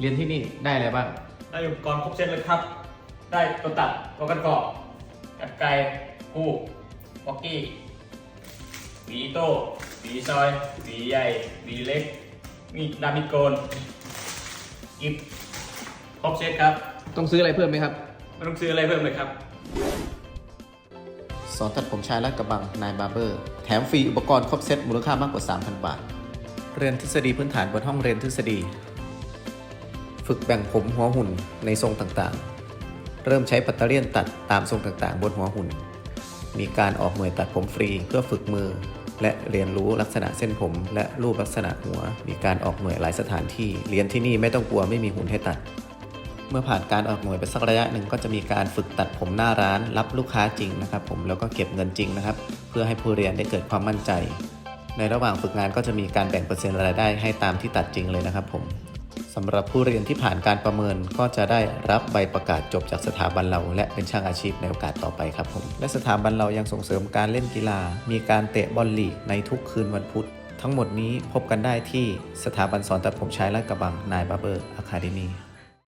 เรียนที่นี่ได้อะไรบ้าง ได้อุปกรณ์ครบเซตเลยครับ ได้ตัวตัดตัวกันกรอบกันไกรคู่วอกกี้หวีโต้หวีซอยหวีใหญ่หวีเล็ก มีดดามิดโกนกิฟครบเซตครับ ต้องซื้ออะไรเพิ่มไหมครับ ไม่ต้องซื้ออะไรเพิ่มเลยครับ สอนตัดผมชายและกระบังนายบาร์เบอร์ แถมฟรีอุปกรณ์ครบเซตมูลค่ามากกว่า 3,000 บาท เรียนทฤษฎีพื้นฐานบนห้องเรียนทฤษฎี ฝึกแบ่งผมหัวหุ่นในทรงต่างๆ เริ่มใช้ปัตเตอร์เลียนตัดตามทรงต่างๆ บนหัวหุ่น มีการออกหน่วยตัดผมฟรีเพื่อฝึกมือ และเรียนรู้ลักษณะเส้นผม และรูปลักษณะหัว มีการออกหน่วยหลายสถานที่ เรียนที่นี่ไม่ต้องกลัวไม่มีหุ่นให้ตัด เมื่อผ่านการออกหน่วยไปสักระยะหนึ่งก็จะมีการฝึกตัดผมหน้าร้าน รับลูกค้าจริงนะครับ ผมแล้วก็เก็บเงินจริงนะครับ เพื่อให้ผู้เรียนได้เกิดความมั่นใจ ในระหว่างฝึกงานก็จะมีการแบ่งเปอร์เซ็นต์รายได้ให้ตามที่ตัดจริงเลยนะครับผม สำหรับผู้เรียนที่ผ่านการประเมินก็จะได้รับใบประกาศจบจากสถาบันเรา และเป็นช่างอาชีพในโอกาสต่อไปครับผม และสถาบันเรายังส่งเสริมการเล่นกีฬา มีการเตะบอลลีกในทุกคืนวันพุธ ทั้งหมดนี้พบกันได้ที่สถาบันสอนตัดผมชายและกระบังนายบาร์เบอร์อะคาเดมี